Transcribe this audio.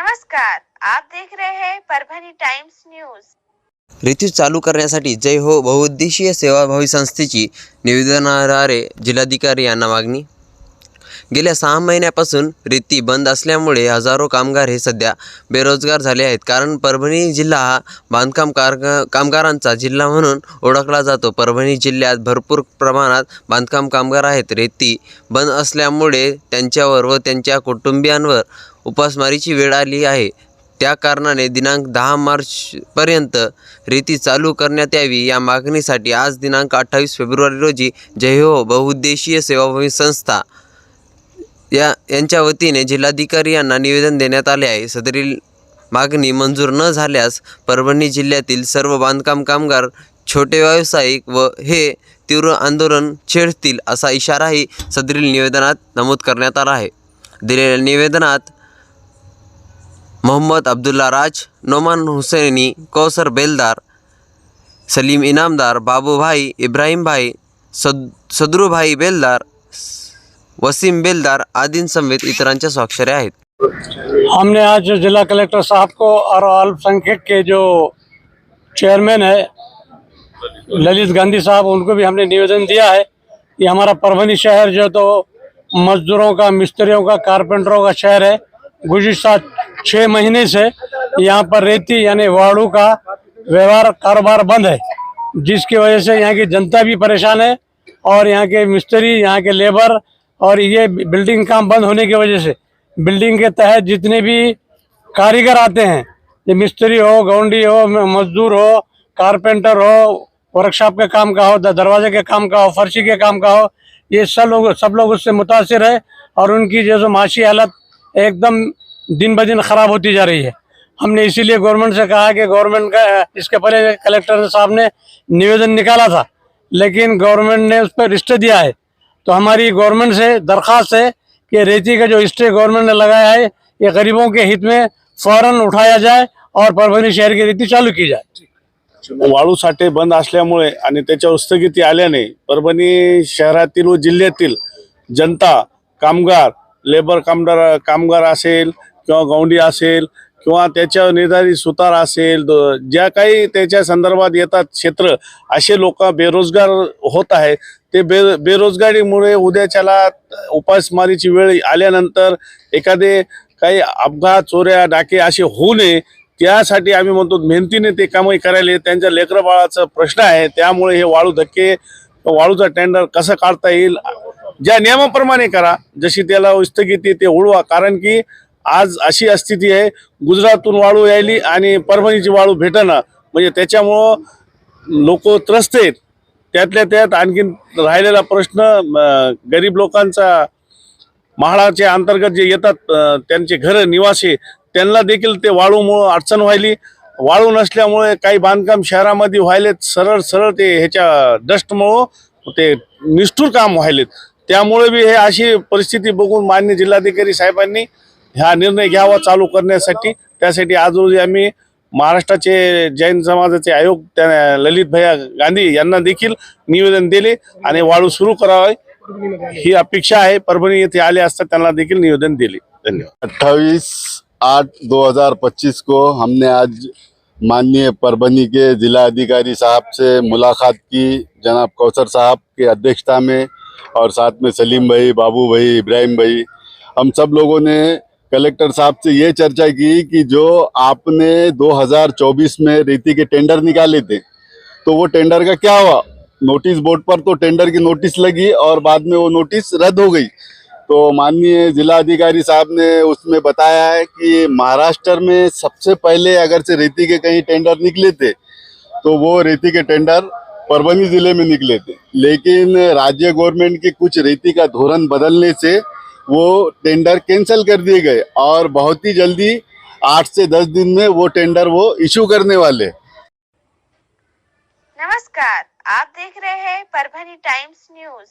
नमस्कार आप देख रहे हैं परभणी टाइम्स न्यूज. ऋतू चालू करण्यासाठी जय हो बहुउद्देशीय सेवाभावी संस्थेची निवेदनाद्वारे जिल्हाधिकारी यांना मागणी. गेल्या सहा महिन्यापासून रीती बंद असल्यामुळे हजारो कामगार हे सध्या बेरोजगार झाले आहेत. कारण परभणी जिल्हा हा बांधकाम कार कामगारांचा जिल्हा म्हणून ओळखला जातो. परभणी जिल्ह्यात भरपूर प्रमाणात बांधकाम कामगार आहेत. रेती बंद असल्यामुळे त्यांच्यावर व त्यांच्या कुटुंबियांवर उपासमारीची वेळ आली आहे. त्या कारणाने दिनांक दहा मार्चपर्यंत रीती चालू करण्यात यावी या मागणीसाठी आज दिनांक अठ्ठावीस फेब्रुवारी रोजी जयहो बहुउद्देशीय सेवाभावी संस्था या यांच्या वतीने जिल्हाधिकारी यांना निवेदन देण्यात आले आहे. सदरील मागणी मंजूर न झाल्यास परभणी जिल्ह्यातील सर्व बांधकाम कामगार छोटे व्यावसायिक व हे तीव्र आंदोलन छेडतील असा इशाराही सदरील निवेदनात नमूद करण्यात आला आहे. दिलेल्या निवेदनात मोहम्मद अब्दुल्ला राज नोमान हुसैनी कौसर बेलदार सलीम इनामदार बाबू भाई इब्राहिम भाई सद सदरूभाई बेलदार वसीम बेलदार आदि आदींसमेत इतरांच्या स्वाक्षऱ्या आहेत. हमने आज जिला कलेक्टर साहब को और अल्पसंख्यक के जो चेयरमैन है, ललित गांधी साहब, उनको भी हमने निवेदन दिया है कि हमारा परभनी शहर जो तो मजदूरों का, मिस्त्रियों का, कारपेंटरों का शहर है, गुजशत छः महीने से यहाँ पर रेती यानी वाड़ू का व्यवहार कारोबार बंद है, जिसकी वजह से यहाँ की जनता भी परेशान है और यहाँ के मिस्त्री, यहाँ के लेबर और ये बिल्डिंग काम बंद होने की वजह से बिल्डिंग के तहत जितने भी कारीगर आते हैं, ये मिस्त्री हो गौंडी हो, मजदूर हो, कारपेंटर हो, वर्कशॉप के काम का हो दरवाजे के काम का हो, फर्शी के काम का हो, ये सब लोग सब लोग उससे मुतासर है और उनकी जो माशी हालत एकदम दिन ब दिन खराब होती जा रही है। हमने इसीलिए गवर्नमेंट से कहा कि गवर्नमेंट का, इसके पहले कलेक्टर साहब ने निवेदन निकाला था, लेकिन गवर्नमेंट ने उस पर स्टे दिया है। तो हमारी गवर्नमेंट से दरख्वास्त है कि रेती का जो स्टे गवर्नमेंट ने लगाया है, ये गरीबों के हित में फ़ौरन उठाया जाए और परभणी शहर की रेती चालू की जाए। वाळू साठे बंद असल्यामुळे आणि त्याच्यावर स्थगिती आल्याने व जिल्ह्यातील जनता, कामगार लेबर कामगार कामगार असेल किंवा गौंडी असेल किंवा त्याच्या निर्धारित सुतार असेल द- ज्या काही त्याच्या संदर्भात येतात क्षेत्र असे लोक बेरोजगार होत आहे ते बे बेरोजगारीमुळे उद्याच्याला उपासमारीची वेळ आल्यानंतर एखादे काही अपघात चोऱ्या डाके असे होऊ नये. त्यासाठी आम्ही म्हणतो मेहनतीने ते कामही करायला. त्यांच्या लेकरं बाळाचा प्रश्न आहे. त्यामुळे हे वाळू धक्के वाळूचा टेंडर कसं काढता येईल? ज्या नियमाप्रमाणे करा. जशी त्याला स्थगिती ते उडवा. कारण की आज अशी स्थिती आहे गुजरातून वाळू यायली आणि परभणीची वाळू भेटणं म्हणजे त्याच्यामुळं लोक त्रस्त आहेत. त्यातल्या त्यात आणखीन राहिलेला प्रश्न गरीब लोकांचा म्हाडाच्या अंतर्गत जे येतात त्यांचे घरं निवासी त्यांना देखील ते वाळूमुळं अडचण व्हायली. वाळू नसल्यामुळे काही बांधकाम शहरामध्ये व्हायलेत सरळ सरळ ते ह्याच्या डस्टमुळं ते निष्ठूर काम व्हायलेत. त्यामुळे बी हे अशी परिस्थिती बघून मान्य जिल्हाधिकारी साहेबांनी ह्या निर्णय घ्यावा चालू करण्यासाठी. त्यासाठी आज रोजी आम्ही महाराष्ट्राचे जैन समाजाचे आयोग त्या ललित भैया गांधी यांना देखील निवेदन दिले आणि वाळू सुरू करावे. ही अपेक्षा आहे. परभणी येथे आले असता त्यांना देखील निवेदन दिले. धन्यवाद. अट्ठाईस आठ 2025 को हमने आज माननीय परभनी के जिला अधिकारी साहब से मुलाकात की जनाब कौसर साहब की अध्यक्षता में और साथ में सलीम भाई बाबू भाई इब्राहिम भाई। हम सब लोगों ने कलेक्टर साहब से ये चर्चा की कि जो आपने 2024 में रीति के टेंडर निकाले थे तो वो टेंडर का क्या हुआ? नोटिस बोर्ड पर तो टेंडर की नोटिस लगी और बाद में वो नोटिस रद्द हो गई। तो माननीय जिला अधिकारी साहब ने उसमें बताया है कि महाराष्ट्र में सबसे पहले अगर से रेती के कहीं टेंडर निकले थे तो वो रेती के टेंडर परभनी ज़िले में निकले थे। लेकिन राज्य गवर्नमेंट के कुछ रेती का धोरण बदलने से वो टेंडर कैंसिल कर दिए गए और बहुत ही जल्दी आठ से दस दिन में वो टेंडर वो इशू करने वाले। नमस्कार, आप देख रहे हैं परभनी टाइम्स न्यूज़।